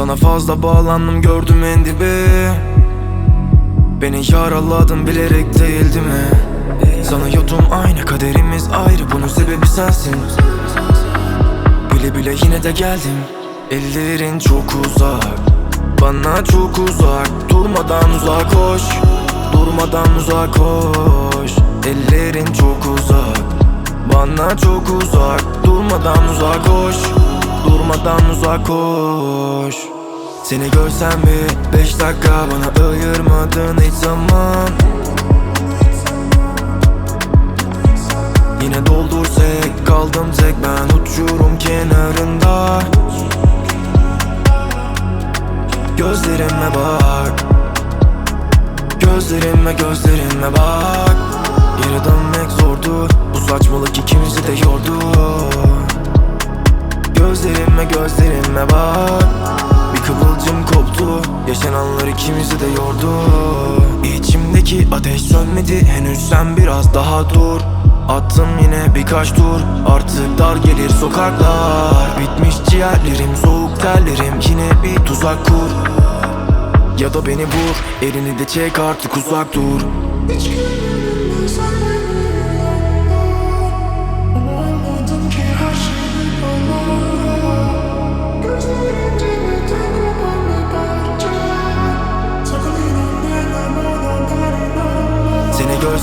Sana fazla bağlandım gördüm en dibi Beni yaraladın bilerek değildi mi? Sana yudum aynı kaderimiz ayrı bunun sebebi sensin. Bile bile yine de geldim. Ellerin çok uzak Bana çok uzak. Durmadan uzak koş Durmadan uzak koş. Ellerin çok uzak Bana çok uzak. Durmadan uzak koş Durmadan uzak koş. Seni görsem bir beş dakika Bana ayırmadın hiç zaman. Yine doldursak kaldım tek ben uçurum kenarında. Gözlerime bak. Gözlerime gözlerime bak. Geri dönmek zordu Bu saçmalık ikimizi de yordu Gözlerime bak. Bir kıvılcım koptu Yaşananlar ikimizi de yordu. İçimdeki ateş sönmedi Henüz sen biraz daha dur. Attım yine birkaç tur Artık dar gelir sokaklar. Bitmiş ciğerlerim soğuk terlerim Yine bir tuzak kur. Ya da beni vur Elini de çek artık uzak dur. Hiç görmedim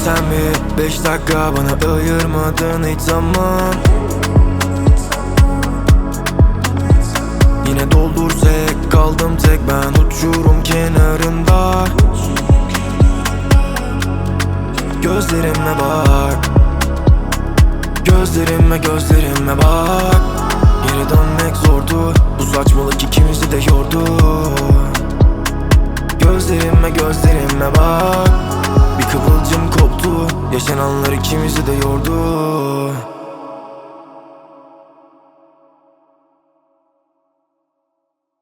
Görsem mi? Beş dakika bana ayırmadın hiç zaman. Yine doldursak kaldım tek ben uçurum kenarında. Gözlerime bak. Gözlerime gözlerime bak. Geri dönmek zordu Bu saçmalık ikimizi de yordu. Gözlerime gözlerime bak Koptu Yaşananlar ikimizi de yordu